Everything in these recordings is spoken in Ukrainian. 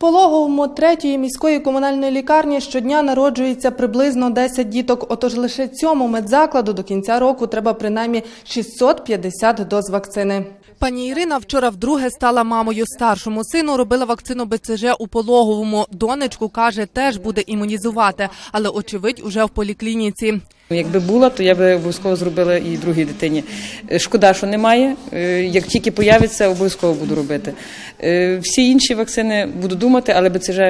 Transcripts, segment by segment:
пологовому третьої міської комунальної лікарні щодня народжується приблизно 10 діток. Отож лише цьому медзакладу до кінця року треба принаймні 650 доз вакцини. Пані Ірина вчора вдруге стала мамою. Старшому сину робила вакцину БЦЖ у пологовому. Донечку каже, теж буде імунізувати, але очевидь уже в поліклініці. Якби була, то я би обов'язково зробила і другій дитині. Е, Шкода, що немає. Е, Як тільки появиться, обов'язково буду робити. Е, Всі інші вакцини буду думати, але БЦЖ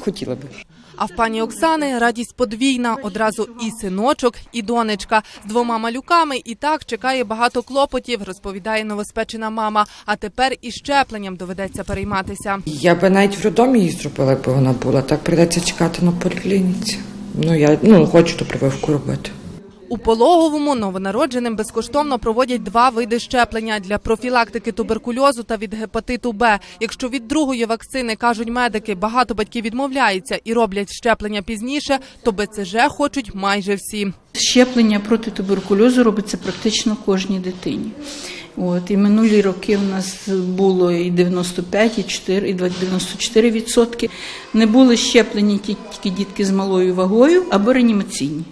хотіла би. А в пані Оксани радість подвійна. Одразу і синочок, і донечка з двома малюками. І так чекає багато клопотів, розповідає новоспечена мама. А тепер і щепленням доведеться перейматися. Я би навіть в роддомі її зробила, якби вона була. Так прийдеться чекати на поліклініці. Ну я ну хочу ту прививку робити. У пологовому новонародженим безкоштовно проводять два види щеплення для профілактики туберкульозу та від гепатиту Б. Якщо від другої вакцини кажуть медики, багато батьків відмовляються і роблять щеплення пізніше, то БЦЖ хочуть майже всі. Щеплення проти туберкульозу робиться практично кожній дитині. От, і минулі роки в нас було і 95, і 4, і 94 відсотки. Не були щеплені тільки дітки з малою вагою або реанімаційні.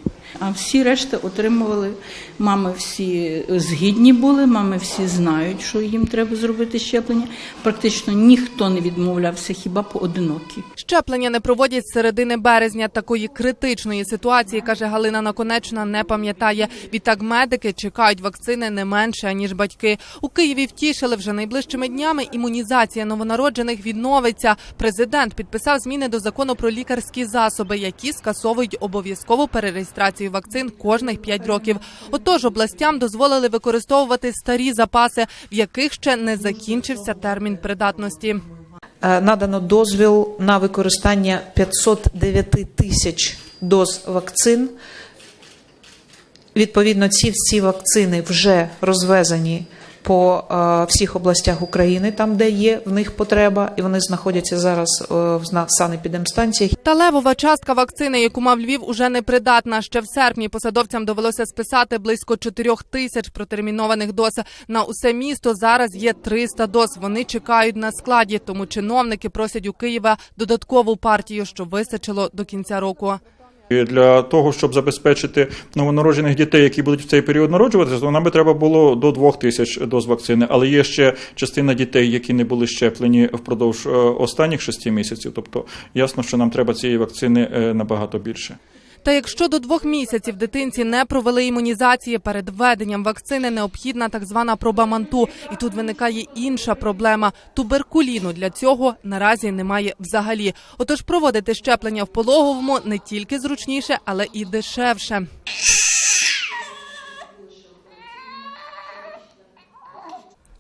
А всі решта отримували, мами всі згідні були, мами всі знають, що їм треба зробити щеплення. Практично ніхто не відмовлявся, хіба поодинокі. Щеплення не проводять з середини березня. Такої критичної ситуації, каже Галина Наконечна, не пам'ятає. Відтак медики чекають вакцини не менше ніж батьки. У Києві втішили вже найближчими днями. Імунізація новонароджених відновиться. Президент підписав зміни до закону про лікарські засоби, які скасовують обов'язкову перереєстрацію вакцин кожних 5 років. Отож, областям дозволили використовувати старі запаси, в яких ще не закінчився термін придатності. Е, надано дозвіл на використання 509 тисяч доз вакцин. Відповідно, ці всі вакцини вже розвезені по е, всіх областях України, там де є в них потреба, і вони знаходяться зараз е, в санепідемстанціях. Та левова частка вакцини, яку мав Львів, уже непридатна. Ще в серпні посадовцям довелося списати близько 4 тисяч протермінованих доз. На усе місто зараз є 300 доз. Вони чекають на складі, тому чиновники просять у Києва додаткову партію, щоб вистачило до кінця року. Для того, щоб забезпечити новонароджених дітей, які будуть в цей період народжуватися, то нам би треба було до двох тисяч доз вакцини. Але є ще частина дітей, які не були щеплені впродовж е, останніх шести місяців. Тобто ясно, що нам треба цієї вакцини е, набагато більше. Та якщо до двох місяців дитинці не провели імунізації перед введенням вакцини, необхідна так звана проба манту. І тут виникає інша проблема. Туберкуліну для цього наразі немає взагалі. Отож, проводити щеплення в пологовому не тільки зручніше, але і дешевше.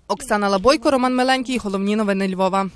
Оксана Лабойко, Роман Миленький. Головні новини Львова.